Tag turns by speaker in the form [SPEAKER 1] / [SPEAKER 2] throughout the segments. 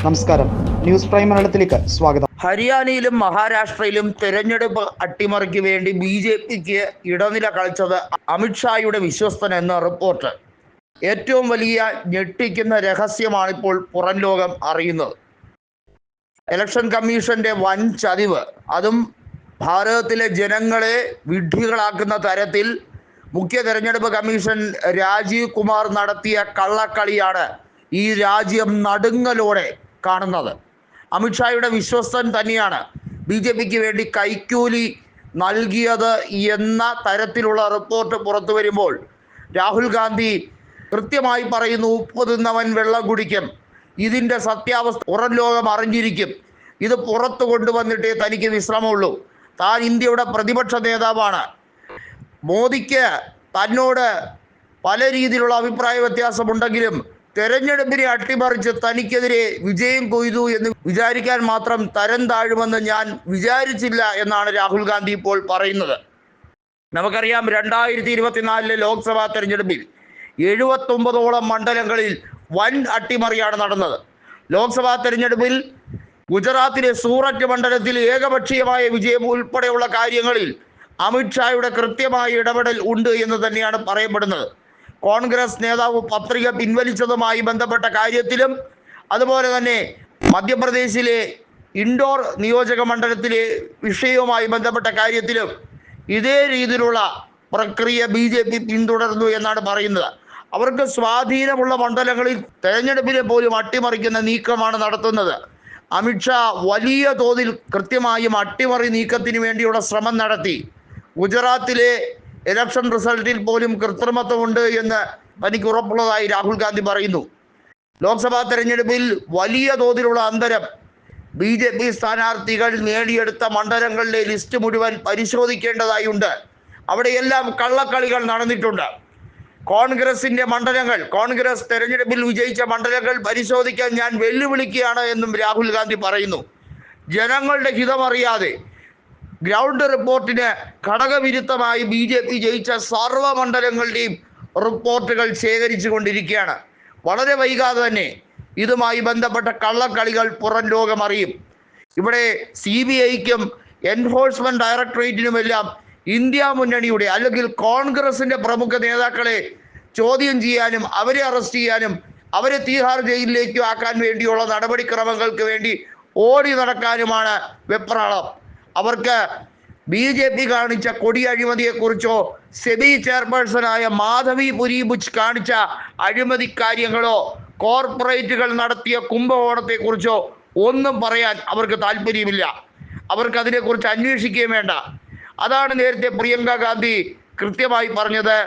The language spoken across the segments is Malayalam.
[SPEAKER 1] നമസ്കാരം. ന്യൂസ് പ്രൈം മലയാളത്തിലേക്ക് സ്വാഗതം.
[SPEAKER 2] ഹരിയാനയിലും മഹാരാഷ്ട്രയിലും തെരഞ്ഞെടുപ്പ് അട്ടിമറിക്ക് വേണ്ടി ബി ജെ പിക്ക് ഇടനില കളിച്ചത് അമിത്ഷായുടെ വിശ്വസ്തൻ എന്ന റിപ്പോർട്ട്. ഏറ്റവും വലിയ ഞെട്ടിക്കുന്ന രഹസ്യമാണിപ്പോൾ പുറം ലോകം അറിയുന്നത്. ഇലക്ഷൻ കമ്മീഷന്റെ വൻ ചതിവ്. അതും ഭാരതത്തിലെ ജനങ്ങളെ വിഡ്ഢികളാക്കുന്ന തരത്തിൽ മുഖ്യ തെരഞ്ഞെടുപ്പ് കമ്മീഷൻ രാജീവ് കുമാർ നടത്തിയ കള്ളക്കളിയാണ് ഈ രാജ്യം നടുങ്ങലോടെ കാണുന്നത്. അമിത്ഷായുടെ വിശ്വസ്തൻ തന്നെയാണ് ബി ജെ പിക്ക് വേണ്ടി കൈക്കൂലി നൽകിയത് എന്ന തരത്തിലുള്ള റിപ്പോർട്ട് പുറത്തു വരുമ്പോൾ രാഹുൽ ഗാന്ധി കൃത്യമായി പറയുന്നു ഉപ്പ് തിന്നവൻ വെള്ളം കുടിക്കും. ഇതിന്റെ സത്യാവസ്ഥ പുറം ലോകം അറിഞ്ഞിരിക്കും. ഇത് പുറത്തു കൊണ്ടുവന്നിട്ടേ തനിക്ക് വിശ്രമമുള്ളൂ. താൻ ഇന്ത്യയുടെ പ്രതിപക്ഷ നേതാവാണ്. മോദിക്ക് തന്നോട് പല രീതിയിലുള്ള അഭിപ്രായ വ്യത്യാസമുണ്ടെങ്കിലും തെരഞ്ഞെടുപ്പിനെ അട്ടിമറിച്ച് തനിക്കെതിരെ വിജയം കൊയ്തു എന്ന് വിചാരിക്കാൻ മാത്രം തരം താഴുമെന്ന് ഞാൻ വിചാരിച്ചില്ല എന്നാണ് രാഹുൽ ഗാന്ധി ഇപ്പോൾ പറയുന്നത്. നമുക്കറിയാം രണ്ടായിരത്തി ഇരുപത്തിനാലിലെ ലോക്സഭാ തെരഞ്ഞെടുപ്പിൽ എഴുപത്തൊമ്പതോളം മണ്ഡലങ്ങളിൽ വൻ അട്ടിമറിയാണ് നടന്നത്. ലോക്സഭാ തെരഞ്ഞെടുപ്പിൽ ഗുജറാത്തിലെ സൂററ്റ് മണ്ഡലത്തിൽ ഏകപക്ഷീയമായ വിജയം ഉൾപ്പെടെയുള്ള കാര്യങ്ങളിൽ അമിത്ഷായുടെ കൃത്യമായ ഇടപെടൽ ഉണ്ട് എന്ന് തന്നെയാണ് പറയപ്പെടുന്നത്. കോൺഗ്രസ് നേതാവ് പത്രിക പിൻവലിച്ചതുമായി ബന്ധപ്പെട്ട കാര്യത്തിലും അതുപോലെ തന്നെ മധ്യപ്രദേശിലെ ഇൻഡോർ നിയോജക മണ്ഡലത്തിലെ വിഷയവുമായി ബന്ധപ്പെട്ട കാര്യത്തിലും ഇതേ രീതിയിലുള്ള പ്രക്രിയ ബി ജെ പി പിന്തുടർന്നു എന്നാണ് പറയുന്നത്. അവർക്ക് സ്വാധീനമുള്ള മണ്ഡലങ്ങളിൽ തെരഞ്ഞെടുപ്പിനെ പോലും അട്ടിമറിക്കുന്ന നീക്കമാണ് നടത്തുന്നത്. അമിത്ഷാ വലിയ തോതിൽ കൃത്യമായും അട്ടിമറി നീക്കത്തിന് വേണ്ടിയുള്ള ശ്രമം നടത്തി. ഗുജറാത്തിലെ ഇലക്ഷൻ റിസൾട്ടിൽ പോലും കൃത്രിമത്വമുണ്ട് എന്ന് തനിക്ക് ഉറപ്പുള്ളതായി രാഹുൽ ഗാന്ധി പറയുന്നു. ലോക്സഭാ തെരഞ്ഞെടുപ്പിൽ വലിയ തോതിലുള്ള അന്തരം ബി ജെ പി സ്ഥാനാർത്ഥികൾ നേടിയെടുത്ത മണ്ഡലങ്ങളിലെ ലിസ്റ്റ് മുഴുവൻ പരിശോധിക്കേണ്ടതായുണ്ട്. അവിടെയെല്ലാം കള്ളക്കളികൾ നടന്നിട്ടുണ്ട്. കോൺഗ്രസിന്റെ മണ്ഡലങ്ങൾ കോൺഗ്രസ് തെരഞ്ഞെടുപ്പിൽ വിജയിച്ച മണ്ഡലങ്ങൾ പരിശോധിക്കാൻ ഞാൻ വെല്ലുവിളിക്കുകയാണ് എന്നും രാഹുൽ ഗാന്ധി പറയുന്നു. ജനങ്ങളുടെ ഹിതമറിയാതെ ഗ്രൗണ്ട് റിപ്പോർട്ടിന് ഘടകവിരുദ്ധമായി ബി ജെ പി ജയിച്ച സർവ മണ്ഡലങ്ങളുടെയും റിപ്പോർട്ടുകൾ ശേഖരിച്ചു കൊണ്ടിരിക്കുകയാണ് വളരെ വൈകാതെ തന്നെ ഇതുമായി ബന്ധപ്പെട്ട കള്ളക്കളികൾ പുറം ലോകം അറിയും ഇവിടെ സി ബി ഐക്കും എൻഫോഴ്സ്മെന്റ് ഡയറക്ടറേറ്റിനുമെല്ലാം ഇന്ത്യ മുന്നണിയുടെ അല്ലെങ്കിൽ കോൺഗ്രസിന്റെ പ്രമുഖ നേതാക്കളെ ചോദ്യം ചെയ്യാനും അവരെ അറസ്റ്റ് ചെയ്യാനും അവരെ തീഹാർ ജയിലിലേക്ക് ആക്കാൻ വേണ്ടിയുള്ള നടപടിക്രമങ്ങൾക്ക് വേണ്ടി ഓടി നടക്കാനുമാണ് വെപ്രാളം. അവർക്ക് ബി ജെ പി കാണിച്ച കൊടി അഴിമതിയെക്കുറിച്ചോ സെബി ചെയർപേഴ്സണായ മാധവി പുരീബുച്ച് കാണിച്ച അഴിമതി കാര്യങ്ങളോ കോർപ്പറേറ്റുകൾ നടത്തിയ കുംഭകോണത്തെക്കുറിച്ചോ ഒന്നും പറയാൻ അവർക്ക് താല്പര്യമില്ല. അവർക്ക് അതിനെക്കുറിച്ച് അന്വേഷിക്കുകയും വേണ്ട. അതാണ് നേരത്തെ പ്രിയങ്ക ഗാന്ധി കൃത്യമായി പറഞ്ഞത്.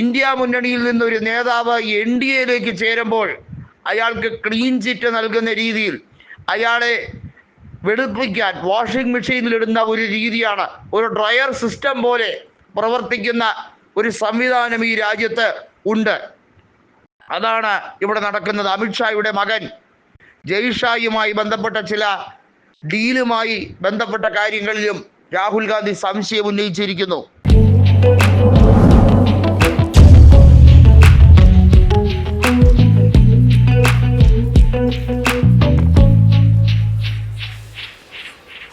[SPEAKER 2] ഇന്ത്യ മുന്നണിയിൽ നിന്നൊരു നേതാവ് എൻ ഡി എയിലേക്ക് ചേരുമ്പോൾ അയാൾക്ക് ക്ലീൻ ചിറ്റ് നൽകുന്ന രീതിയിൽ അയാളെ വെളുപ്പിക്കാൻ വാഷിംഗ് മെഷീനിൽ ഇടുന്ന ഒരു രീതിയാണ്. ഒരു ഡ്രയർ സിസ്റ്റം പോലെ പ്രവർത്തിക്കുന്ന ഒരു സംവിധാനം ഈ രാജ്യത്ത് ഉണ്ട്. അതാണ് ഇവിടെ നടക്കുന്നത്. അമിത്ഷായുടെ മകൻ ജയ്ഷായുമായി ബന്ധപ്പെട്ട ചില ഡീലുമായി ബന്ധപ്പെട്ട കാര്യങ്ങളിലും രാഹുൽ ഗാന്ധി സംശയം ഉന്നയിച്ചിരിക്കുന്നു.